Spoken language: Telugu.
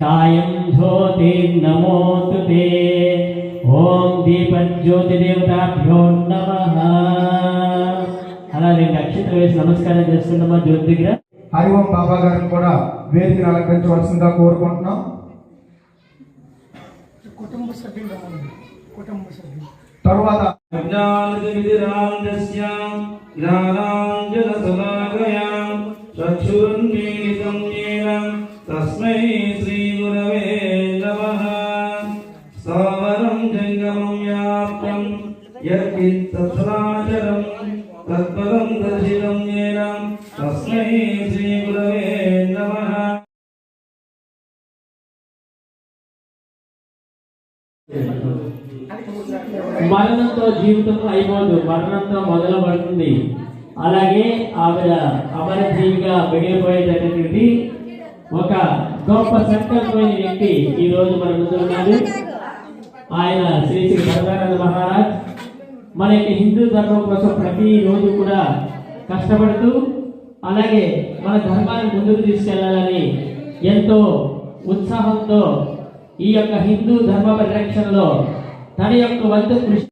సాయం జ్యోతిర్నమోతు తే ఓం దీపజ్యోతిదేవతాభ్యో నమ అలా రెండు అక్షతలు వేసి నమస్కారం చేస్తున్నామా జ్యోతి దగ్గర హరి ఓం బాబా గారిని కూడా వేదికను అలంకరించవలసిందిగా కోరుకుంటున్నాం కుటుంబ సభ్యులు రావాలి కుటుంబ సభ్యులు తరువాత ज्ञानतिमिरान्धस्यां ज्ञानाञ्जनशलाकयां चक्षुरुन्मीलितं येन स्थावरं जङ्गमं व्याप्तं यत्किञ्चराचरं तत्पदं दर्शितं येन तस्मै श्रीगुरवे नमः మరణంతో జీవితం అయిపోదు మరణంతో మొదలు పడుతుంది అలాగే ఆవిడ అమరజీవిగా మిగిలిపోయేటటువంటి ఒక గొప్ప సంకల్పమైన వ్యక్తి ఈ రోజు మన ముందు ఉన్నారు ఆయన శ్రీ శ్రీ గంగానంద మహారాజ్ మన యొక్క హిందూ ధర్మం కోసం ప్రతి రోజు కూడా కష్టపడుతూ అలాగే మన ధర్మాన్ని ముందుకు తీసుకెళ్ళాలని ఎంతో ఉత్సాహంతో ఈ యొక్క హిందూ ధర్మ పరిరక్షణలో తన యొక్క వంతు కృషి